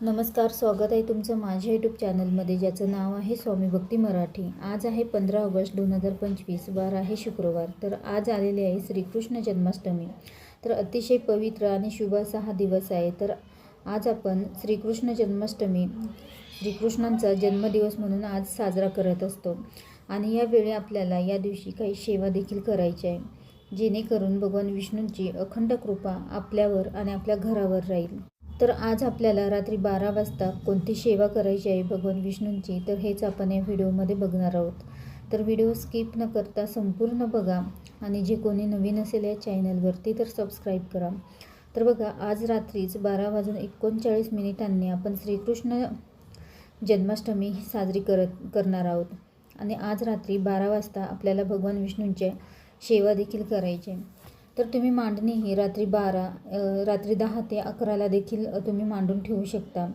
नमस्कार स्वागत आहे तुमचं माझ्या यूट्यूब चॅनलमध्ये ज्याचं नाव आहे स्वामी भक्ती मराठी. आज आहे पंधरा ऑगस्ट दोन हजार पंचवीस वार आहे शुक्रवार. तर आज आलेले आहे श्रीकृष्ण जन्माष्टमी. तर अतिशय पवित्र आणि शुभ असा हा दिवस आहे. तर आज आपण श्रीकृष्ण जन्माष्टमी श्रीकृष्णांचा जन्मदिवस म्हणून आज साजरा करत असतो. आणि यावेळी आपल्याला या दिवशी काही सेवा देखील करायची आहे जेणेकरून भगवान विष्णूंची अखंड कृपा आपल्यावर आणि आपल्या घरावर राहील. तर आज आपल्याला रात्री बारा वाजता कोणती सेवा करायची आहे भगवान विष्णूंची तर हेच आपण या व्हिडिओमध्ये बघणार आहोत. तर व्हिडिओ स्किप न करता संपूर्ण बघा आणि जे कोणी नवीन असेल या चॅनलवरती तर सबस्क्राईब करा. तर बघा आज रात्रीच बारा वाजून एकोणचाळीस मिनिटांनी आपण श्रीकृष्ण जन्माष्टमी ही साजरी करत करणार आहोत. आणि आज रात्री बारा वाजता आपल्याला भगवान विष्णूंचे सेवा देखील करायचे तर तुम्ही मांडणी ही रात्री बारा रात्री दहा ते अकराला देखील तुम्ही मांडून ठेवू शकता.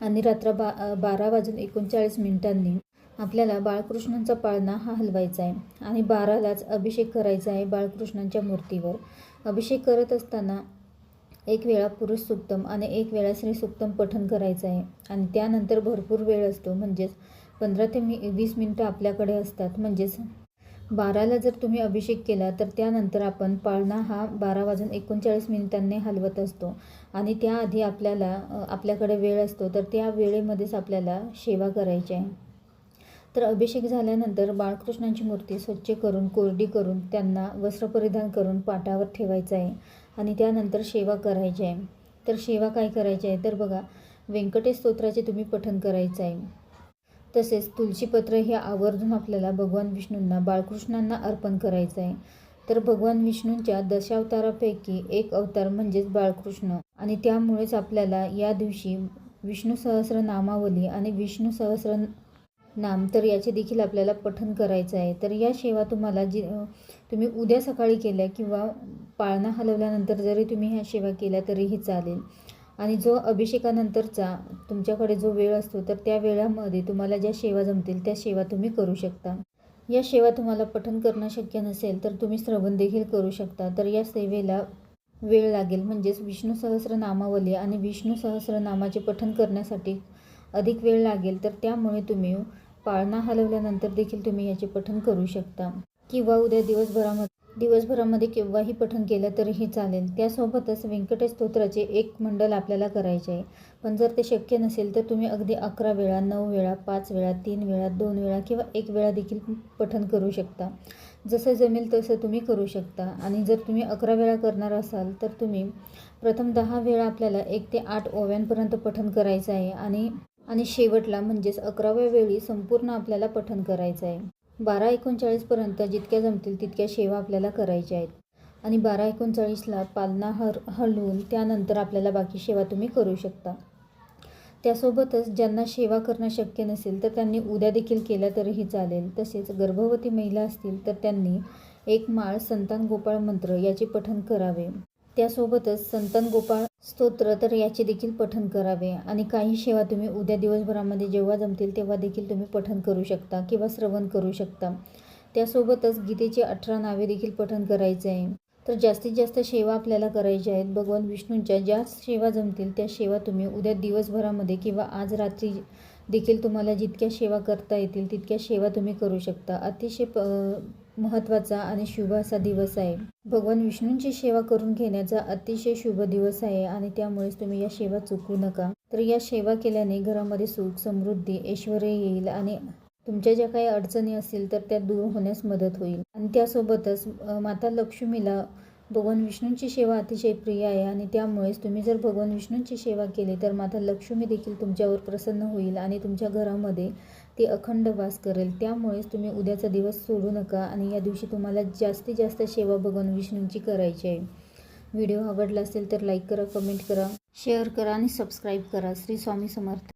आणि रात्र बा बारा वाजून एकोणचाळीस मिनिटांनी आपल्याला बाळकृष्णांचा पाळणा हा हलवायचा आहे. आणि बारालाच अभिषेक करायचा आहे बाळकृष्णांच्या मूर्तीवर. अभिषेक करत असताना एक वेळा पुरुष सुक्तम आणि एक वेळा श्री सुक्तम पठण करायचं आहे. आणि त्यानंतर भरपूर वेळ असतो म्हणजेच पंधरा ते मी वीस मिनटं आपल्याकडे असतात म्हणजेच बाराला जर तुम्ही अभिषेक केला तर त्यानंतर आपण पाळणा हा बारा वाजून एकोणचाळीस मिनिटांनी हलवत असतो. आणि त्याआधी आपल्याला आपल्याकडे वेळ असतो तर त्या वेळेमध्येच आपल्याला सेवा करायची आहे. तर अभिषेक झाल्यानंतर बाळकृष्णांची मूर्ती स्वच्छ करून कोरडी करून त्यांना वस्त्र परिधान करून पाटावर ठेवायचं आहे आणि त्यानंतर सेवा करायची आहे. तर सेवा काय करायची आहे? तर बघा व्यंकटेश स्तोत्राचे तुम्ही पठण करायचं आहे. तसेच तुळशीपत्र हे आवर्जून आपल्याला भगवान विष्णूंना बाळकृष्णांना अर्पण करायचं आहे. तर भगवान विष्णूंच्या दशावतारापैकी एक अवतार म्हणजेच बाळकृष्ण. आणि त्यामुळेच आपल्याला या दिवशी विष्णू सहस्र नामावली आणि विष्णू सहस्र नाम तर याचे देखील आपल्याला पठन करायचं आहे. तर या सेवा तुम्हाला जी तुम्ही उद्या सकाळी केल्या किंवा पाळणा हलवल्यानंतर जरी तुम्ही ह्या सेवा केल्या तरीही चालेल. आणि जो अभिषेकानंतरचा तुमच्याकडे जो वेळ असतो तर त्या वेळामध्ये तुम्हाला ज्या सेवा जमतील त्या सेवा तुम्ही करू शकता. या सेवा तुम्हाला पठन करणं शक्य नसेल तर तुम्ही श्रवण देखील करू शकता. तर या सेवेला वेळ लागेल. म्हणजेच विष्णू सहस्रनामावली आणि विष्णू सहस्र नामाचे करण्यासाठी अधिक वेळ लागेल तर त्यामुळे तुम्ही पाळणा हलवल्यानंतर देखील तुम्ही याचे पठन करू शकता. किंवा उद्या दिवसभरामध्ये दिवसभरामध्ये केव्हाही पठण केलं तरीही चालेल. त्यासोबतच व्यंकटेश स्तोत्राचे एक मंडल आपल्याला करायचे आहे. पण जर ते शक्य नसेल तर तुम्ही अगदी अकरा वेळा नऊ वेळा पाच वेळा तीन वेळा दोन वेळा किंवा एक वेळा देखील पठण करू शकता. जसं जमेल तसं तुम्ही करू शकता. आणि जर तुम्ही अकरा वेळा करणार असाल तर तुम्ही प्रथम दहा वेळा आपल्याला एक ते आठ ओव्यांपर्यंत पठण करायचं आहे. आणि आणि शेवटला म्हणजेच अकराव्या वेळी संपूर्ण आपल्याला पठण करायचं आहे. बारा एकोणचाळीसपर्यंत जितक्या जमतील तितक्या सेवा आपल्याला करायच्या आहेत. आणि बारा एकोणचाळीसला पालना हर हलवून त्यानंतर आपल्याला बाकी सेवा तुम्ही करू शकता. त्यासोबतच ज्यांना सेवा करणं शक्य नसेल तर त्यांनी उद्या देखील केल्या तरीही चालेल. तसेच गर्भवती महिला असतील तर त्यांनी एक माळ संतान गोपाळ मंत्र याचे पठण करावे. त्यासोबतच संतान गोपाळ स्तोत्र तर याचे देखील पठण करावे. आणि काही सेवा तुम्ही उद्या दिवसभरामध्ये जेव्हा जमतील तेव्हा देखील तुम्ही पठण करू शकता किंवा श्रवण करू शकता. त्यासोबतच गीतेची अठरा नावे देखील पठण करायचे आहे. तर जास्तीत जास्त सेवा आपल्याला करायच्या आहेत. भगवान विष्णूंच्या ज्या सेवा जमतील त्या सेवा तुम्ही उद्या दिवसभरामध्ये किंवा आज रात्री देखील तुम्हाला जितक्या सेवा करता येतील तितक्या सेवा तुम्ही करू शकता. अतिशय प महत्त्वाचा आणि शुभ असा दिवस आहे. भगवान विष्णूंची सेवा करून घेण्याचा अतिशय शुभ दिवस आहे आणि त्यामुळेच तुम्ही या सेवा चुकू नका. तर या सेवा केल्याने घरामध्ये सुख समृद्धी ऐश्वर येईल आणि तुमच्या ज्या काही अडचणी असतील तर त्या दूर होण्यास मदत होईल. आणि त्यासोबतच माता लक्ष्मीला भगवान विष्णूंची सेवा अतिशय प्रिय आहे आणि त्यामुळेच तुम्ही जर भगवान विष्णूंची सेवा केली तर माता लक्ष्मी देखील तुमच्यावर प्रसन्न होईल आणि तुमच्या घरामध्ये ते अखंड वास करेल. त्यामुळेच तुम्ही उद्याचा दिवस सोडू नका आणि या दिवशी तुम्हाला जास्तीत जास्त सेवा भगवान विष्णूंची करायची आहे. व्हिडिओ आवडला असेल तर लाईक करा कमेंट करा शेअर करा आणि सबस्क्राईब करा. श्री स्वामी समर्थ.